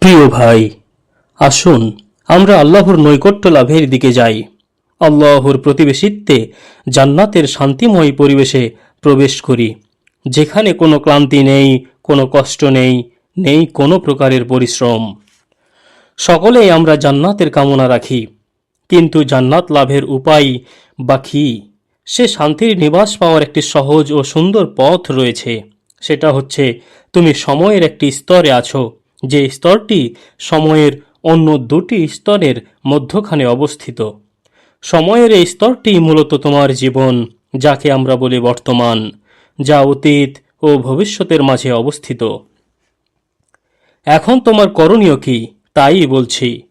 প্রিয় ভাই, আসুন, আমরা আল্লাহর নৈকট্য লাভের দিকে যাই। আল্লাহর প্রতিবেশিত্বে জান্নাতের শান্তিময় পরিবেশে প্রবেশ করি। যেখানে কোনো ক্লান্তি নেই, কোনো কষ্ট নেই নেই কোনো প্রকারের পরিশ্রম। সকলেই আমরা জান্নাতের কামনা রাখি। কিন্তু জান্নাত লাভের উপায় বা কী? সে শান্তির নিবাস পাওয়ার একটি সহজ ও সুন্দর পথ রয়েছে। সেটা হচ্ছে, তুমি সময়ের একটি স্তরে আছো যে স্তরটি সময়ের অন্য দুটি স্তরের মধ্যখানে অবস্থিত। সময়ের এই স্তরটি মূলত তোমার জীবন, যাকে আমরা বলি বর্তমান, যা অতীত ও ভবিষ্যতের মাঝে অবস্থিত। এখন তোমার করণীয় কি? তাই বলছি।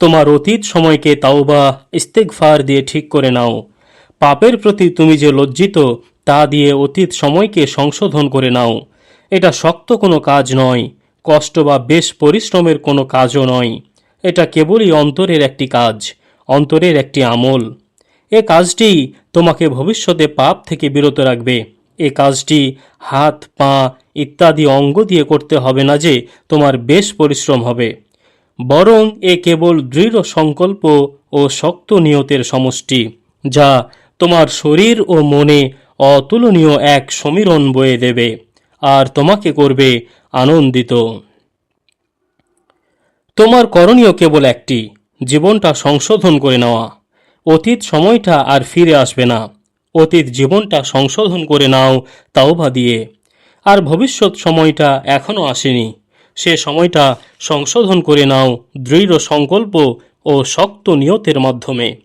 তোমার অতীত সময়কে তাওবা ইস্তেকফার দিয়ে ঠিক করে নাও। পাপের প্রতি তুমি যে লজ্জিত, তা দিয়ে অতীত সময়কে সংশোধন করে নাও। এটা শক্ত কোনো কাজ নয়। কষ্ট বা বেশ পরিশ্রমের কোনো কাজও নয়। এটা কেবলই অন্তরের একটি কাজ, অন্তরের একটি আমল। এ কাজটি তোমাকে ভবিষ্যতে পাপ থেকে বিরত রাখবে। এ কাজটি হাত, পা ইত্যাদি অঙ্গ দিয়ে করতে হবে না যে তোমার বেশ পরিশ্রম হবে। বরং এ কেবল দৃঢ় সংকল্প ও শক্ত নিয়তের সমষ্টি, যা তোমার শরীর ও মনে অতুলনীয় এক সমীরণ বয়ে দেবে, আর তোমাকে করবে আনন্দিত। তোমার করণীয় কেবল একটি, জীবনটা সংশোধন করে নেওয়া। অতীত সময়টা আর ফিরে আসবে না। অতীত জীবনটা সংশোধন করে নাও, তাওবা দিয়ে। আর ভবিষ্যৎ সময়টা এখনও আসেনি। সে সময়টা সংশোধন করে নাও, দৃঢ় সংকল্প ও শক্ত নিয়তের মাধ্যমে।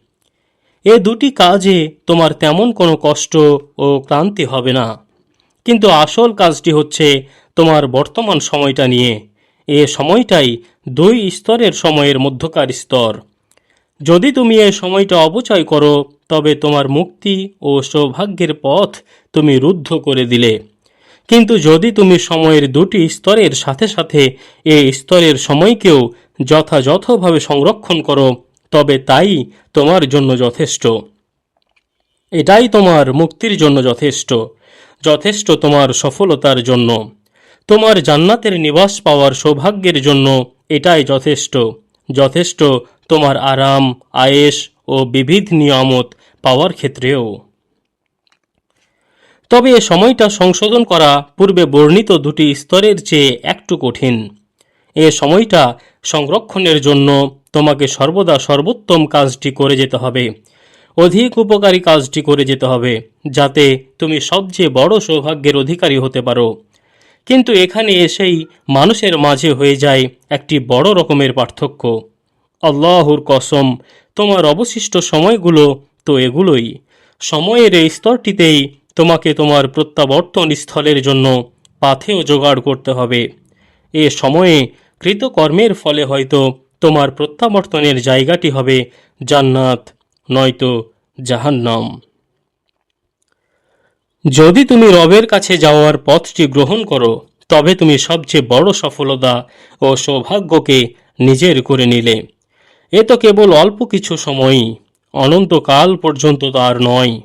এ দুটি কাজে তোমার তেমন কোনো কষ্ট ও ক্লান্তি হবে না। কিন্তু আসল কাজটি হচ্ছে তোমার বর্তমান সময়টা নিয়ে। এ সময়টাই দুই স্তরের সময়ের মধ্যকার স্তর। যদি তুমি এই সময়টা অপচয় করো, তবে তোমার মুক্তি ও সৌভাগ্যের পথ তুমি রুদ্ধ করে দিলে। কিন্তু যদি তুমি সময়ের দুটি স্তরের সাথে সাথে এ স্তরের সময়কেও যথাযথভাবে সংরক্ষণ করো, তবে তাই তোমার জন্য যথেষ্ট। এটাই তোমার মুক্তির জন্য যথেষ্ট যথেষ্ট তোমার সফলতার জন্য। তোমার জান্নাতের নিবাস পাওয়ার সৌভাগ্যের জন্য এটাই যথেষ্ট। যথেষ্ট তোমার আরাম আয়েস ও বিবিধ নিয়ামত পাওয়ার ক্ষেত্রেও। তবে এ সময়টা সংশোধন করা পূর্বে বর্ণিত দুটি স্তরের চেয়ে একটু কঠিন। এ সময়টা সংরক্ষণের জন্য তোমাকে সর্বদা সর্বোত্তম কাজটি করে যেতে হবে। অধিক উপকারী কাজটি করে যেতে হবে, যাতে তুমি সবচেয়ে বড় সৌভাগ্যের অধিকারী হতে পারো। কিন্তু এখানে এসেই মানুষের মাঝে হয়ে যায় একটি বড় রকমের পার্থক্য। আল্লাহর কসম, তোমার অবশিষ্ট সময়গুলো তো এগুলোই। সময়ের এই স্তরটিতেই তোমাকে তোমার প্রত্যাবর্তন স্থলের জন্য পাথেও জোগাড় করতে হবে। এ সময়ে কৃতকর্মের ফলে হয়তো তোমার প্রত্যাবর্তনের জায়গাটি হবে জান্নাত, নয়তো জাহান্নাম। যদি তুমি রবের কাছে যাওয়ার পথটি গ্রহণ করো, তবে তুমি সবচেয়ে বড় সফলতা ও সৌভাগ্যকে নিজের করে নিলে। এ তো কেবল অল্প কিছু সময়ই, অনন্তকাল পর্যন্ত তার নয়।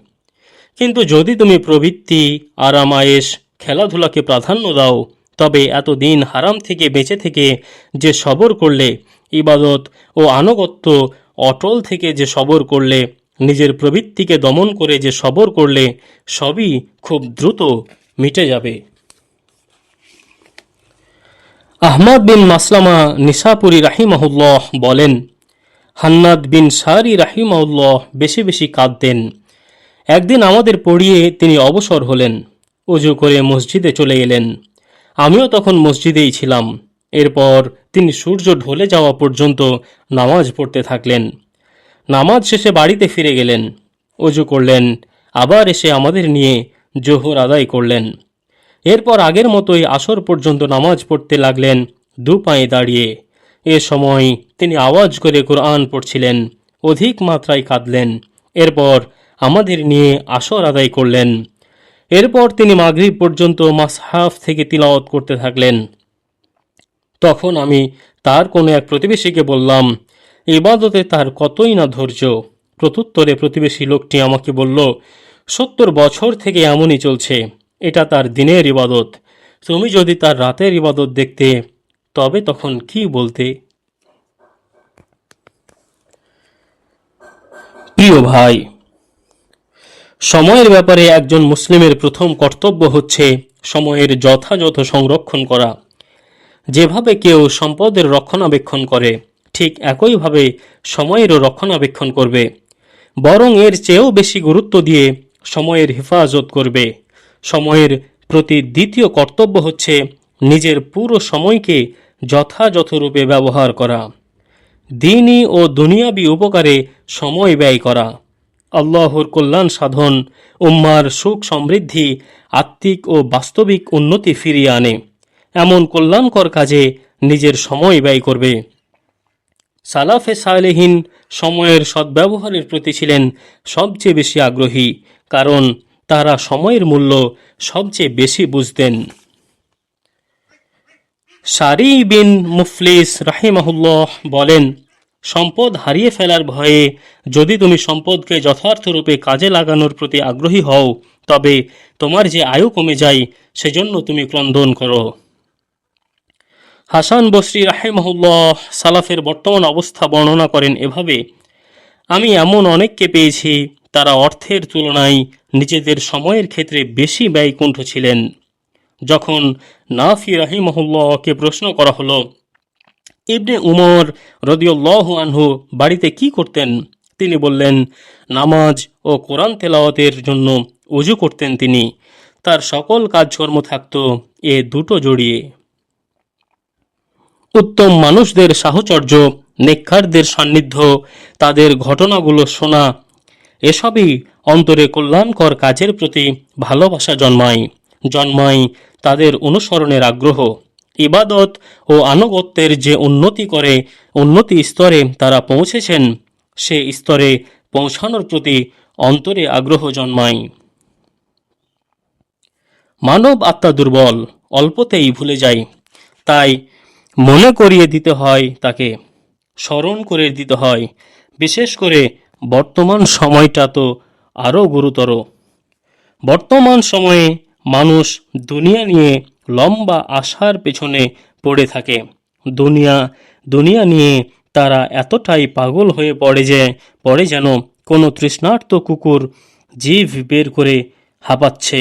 কিন্তু যদি তুমি প্রবৃত্তি আরাম আয়েস খেলাধুলাকে প্রাধান্য দাও, তবে এতদিন হারাম থেকে বেঁচে থেকে যে সবর করলে, ইবাদত ও আনুগত্য অটল থেকে যে সবর করলে নিজের প্রবৃত্তিকে দমন করে যে সবর করলে সবই খুব দ্রুত মিটে যাবে। আহমদ বিন মাসলামা নিসাপুরি রাহিমাহুল্লাহ বলেন, হান্নাদ বিন সারি রাহিমাউল্লাহ বেশি বেশি কাঁদতেন। একদিন আমাদের পড়িয়ে তিনি অবসর হলেন, উজু করে মসজিদে চলে এলেন। আমিও তখন মসজিদেই ছিলাম। এরপর তিনি সূর্য ঢলে যাওয়া পর্যন্ত নামাজ পড়তে থাকলেন। নামাজ শেষে বাড়িতে ফিরে গেলেন। অজু করলেন, আবার এসে আমাদের নিয়ে জোহর আদায় করলেন। এরপর আগের মতোই আসর পর্যন্ত নামাজ পড়তে লাগলেন দু পায়ে দাঁড়িয়ে। এ সময় তিনি আওয়াজ করে কোরআন পড়ছিলেন, অধিক মাত্রায় কাঁদলেন। এরপর আমাদের নিয়ে আসর আদায় করলেন। এরপর তিনি মাগরিব পর্যন্ত মাসহাফ থেকে তিলাওয়াত করতে থাকলেন। তখন আমি তার কোনো এক প্রতিবেশীকে বললাম ইবাদতে তার কতই না ধৈর্য। প্রত্যুত্তরে প্রতিবেশী লোকটি আমাকে বলল, সত্তর বছর থেকে এমনই চলছে, এটা তার দিনের ইবাদত। তুমি যদি তার রাতের ইবাদত দেখতে, তবে তখন কি বলতে? প্রিয় ভাই, সময়ের ব্যাপারে একজন মুসলিমের প্রথম কর্তব্য হচ্ছে সময়ের যথাযথ সংরক্ষণ করা। যেভাবে কেউ সম্পদের রক্ষণাবেক্ষণ করে ঠিক একইভাবে সময়েরও রক্ষণাবেক্ষণ করবে। বরং এর চেয়েও বেশি গুরুত্ব দিয়ে সময়ের হেফাজত করবে। সময়ের প্রতি দ্বিতীয় কর্তব্য হচ্ছে নিজের পুরো সময়কে যথাযথরূপে ব্যবহার করা। দিনই ও দুনিয়াবি উপকারে সময় ব্যয় করা। আল্লাহর কল্যাণ সাধন উম্মার সুখ সমৃদ্ধি, আত্মিক ও বাস্তবিক উন্নতি ফিরিয়ে আনে। এমন কল্যাণকর কাজে নিজের সময় ব্যয় করবে। সালাফে সালেহীন সময়ের সদ্ব্যবহারের প্রতি ছিলেন সবচেয়ে বেশি আগ্রহী, কারণ তারা সময়ের মূল্য সবচেয়ে বেশি বুঝতেন। সারি বিন মুফলিস রাহিমাহুল্লাহ বলেন, সম্পদ হারিয়ে ফেলার ভয়ে যদি তুমি সম্পদকে যথার্থরূপে কাজে লাগানোর প্রতি আগ্রহী হও, তবে তোমার যে আয়ু কমে যায়, সেজন্য তুমি ক্রন্দন করো। হাসান বসরি রাহেমহুল্লাহ সালাফের বর্তমান অবস্থা বর্ণনা করেন এভাবে, আমি এমন অনেককে পেয়েছি, তারা অর্থের তুলনায় নিজেদের সময়ের ক্ষেত্রে বেশি ব্যয়কুণ্ঠ ছিলেন। যখন নাফি রাহিমহুল্লাহকে প্রশ্ন করা হলো, ইবনে উমর রদিউল্লাহ আনহু বাড়িতে কি করতেন? তিনি বললেন, নামাজ ও কোরআন তেলাওয়াতের জন্য উজু করতেন তিনি। তার সকল কাজকর্ম থাকত এ দুটো জড়িয়ে। উত্তম মানুষদের সাহচর্য, নেককারদের সান্নিধ্য, তাদের ঘটনাগুলো শোনা, এসবই অন্তরে কল্যাণকর কাজের প্রতি ভালোবাসা জন্মায় জন্মায় তাদের অনুসরণের আগ্রহ। ইবাদত ও আনুগত্যের যে উন্নতি করে, উন্নতি স্তরে তারা পৌঁছেছেন, সে স্তরে পৌঁছানোর প্রতি অন্তরে আগ্রহ জন্মায়। মানব আত্মা দুর্বল, অল্পতেই ভুলে যায়, তাই মনে করিয়ে দিতে হয়, তাকে স্মরণ করে দিতে হয়। বিশেষ করে বর্তমান সময়টা তো আরও গুরুতর। বর্তমান সময়ে মানুষ দুনিয়া নিয়ে লম্বা আশার পেছনে পড়ে থাকে। দুনিয়া দুনিয়া নিয়ে তারা এতটাই পাগল হয়ে পড়ে যে, পড়ে যেন কোনো তৃষ্ণার্ত কুকুর জিভ বের করে হাঁপাচ্ছে।